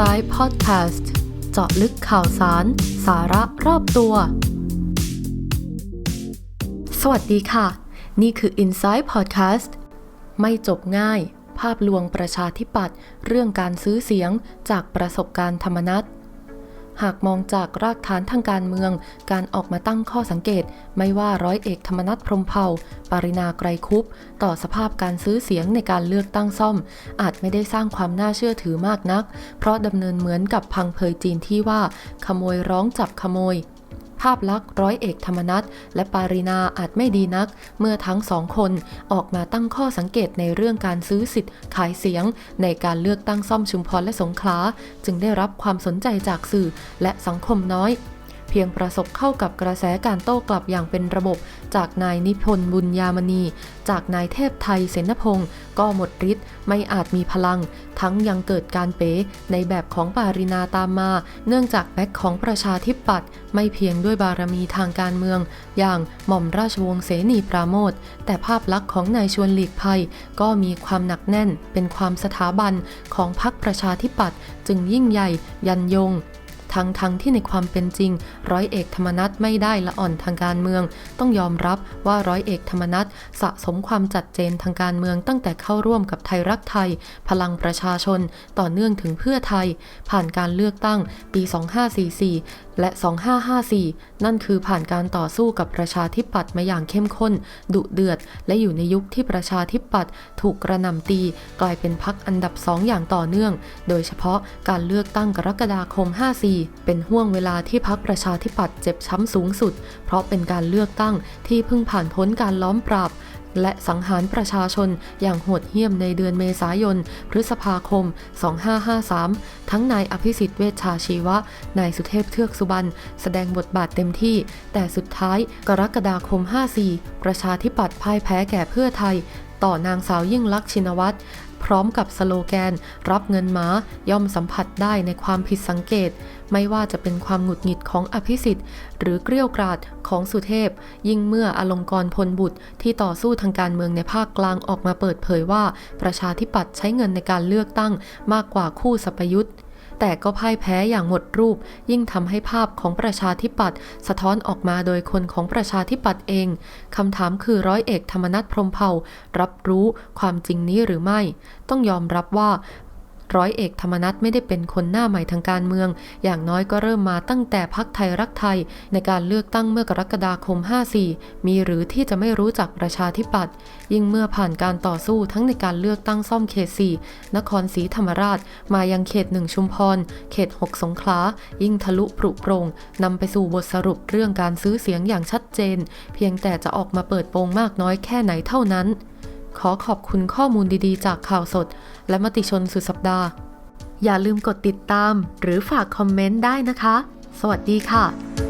Inside Podcast เจาะลึกข่าวสาร สาระรอบตัว สวัสดีค่ะ นี่คือ Inside Podcast ไม่จบง่าย ภาพลวงประชาธิปัตย์เรื่องการซื้อเสียงจากประสบการณ์ธรรมนัต หากมองจากรากฐานทางการเมือง การออกมาตั้งข้อสังเกต ไม่ว่าร้อยเอกธรรมนัฐพรมเผ่าปรินาไกรคุป ต่อสภาพการซื้อเสียงในการเลือกตั้งซ่อม อาจไม่ได้สร้างความน่าเชื่อถือมากนัก เพราะดำเนินเหมือนกับพังเพยจีนที่ว่า ขโมยร้องจับขโมย ภาพลักษณ์ร้อยเอกธรรมนัฐและปารินาอาจไม่ดีนัก เมื่อทั้งสองคนออกมาตั้งข้อสังเกตในเรื่องการซื้อสิทธิ์ขายเสียง ในการเลือกตั้งซ่อมชุมพรและสงขลา จึงได้รับความสนใจจากสื่อและสังคมน้อย เพียงประสบเข้ากับกระแสการโต้กลับอย่างเป็นระบบ จากนายนิพนธ์บุญยามณี จากนายเทพไทยเสนพงศ์ก็หมดฤทธิ์ไม่อาจมีพลัง ทั้งยังเกิดการเป๋ในแบบของปารินาตามมา เนื่องจากแบ็คของประชาธิปัตย์ไม่เพียงด้วยบารมีทางการเมือง อย่างหม่อมราชวงศ์เสนีปราโมทแต่ภาพลักษณ์ของนายชวนหลีกภัยก็มีความหนักแน่น เป็นความสถาบันของพรรคประชาธิปัตย์จึงยิ่งใหญ่ยันยง ทั้งทั้งที่ในความเป็นจริง ร้อยเอกธรรมนัฐไม่ได้ละอ่อนทางการเมือง ต้องยอมรับว่าร้อยเอกธรรมนัฐสะสมความจัดเจนทางการเมืองตั้งแต่เข้าร่วมกับไทยรักไทย พลังประชาชน ต่อเนื่องถึงเพื่อไทย ผ่านการเลือกตั้งปี 2544 และ 2554 นั่นคือผ่านการต่อสู้กับประชาธิปัตย์มาอย่างเข้มข้น ดุเดือด และอยู่ในยุคที่ประชาธิปัตย์ถูกกระหน่ำตี กลายเป็นพักอันดับสองอย่างต่อเนื่อง โดยเฉพาะการเลือกตั้งกรกฎาคม 54เป็นห่วงเวลาที่พักประชาธิปัตย์เจ็บช้ำสูงสุด เพราะเป็นการเลือกตั้งที่เพิ่งผ่านพ้นการล้อมปราบ และสังหารประชาชนอย่างโหดเหี้ยมในเดือนเมษายน พฤษภาคม 2553 ทั้งนายอภิสิทธิ์เวชชาชีวะ นายสุเทพเทือกสุบรรณแสดงบทบาทเต็มที่ แต่สุดท้ายกรกฎาคม 54 ประชาธิปัตย์พ่ายแพ้แก่เพื่อไทยต่อนางสาวยิ่งลักษณ์ชินวัตร พร้อมกับสโลแกน รับเงินมาย่อมสัมผัสได้ในความผิดสังเกต ไม่ว่าจะเป็นความหงุดหงิดของอภิสิทธิ์ หรือเกลี้ยวกราดของสุเทพ ยิ่งเมื่ออลงกรณ์พลบุตรที่ต่อสู้ทางการเมืองในภาคกลางออกมาเปิดเผยว่า ประชาธิปัตย์ใช้เงินในการเลือกตั้งมากกว่าคู่สัพยุทธ์ แต่ก็พ่ายแพ้อย่างหมดรูป ยิ่งทำให้ภาพของประชาธิปัตย์สะท้อนออกมาโดยคนของประชาธิปัตย์เองคำถามคือร้อยเอกธรรมนัฐพรมเผ่ารับรู้ความจริงนี้หรือไม่ ต้องยอมรับว่า ร้อยเอกธรรมนัฐไม่ได้เป็นคนหน้าใหม่ทางการเมือง อย่างน้อยก็เริ่มมาตั้งแต่พักไทยรักไทย ในการเลือกตั้งเมื่อกรกฎาคม 54 มีหรือที่จะไม่รู้จักประชาธิปัตย์ยิ่งเมื่อผ่านการต่อสู้ทั้งในการเลือกตั้งซ่อมเขต 4 นครศรีธรรมราช มายังเขต1ชุมพร เขต 6 สงขลา ยิ่งทะลุปรุโปรงนำไปสู่บทสรุปเรื่องการซื้อเสียงอย่างชัดเจน เพียงแต่จะออกมาเปิดโปงมากน้อยแค่ไหนเท่านั้น ขอขอบคุณข้อมูลดีๆ จากข่าวสด และมติชนสุดสัปดาห์ อย่าลืมกดติดตาม หรือฝากคอมเมนต์ได้นะคะ สวัสดีค่ะ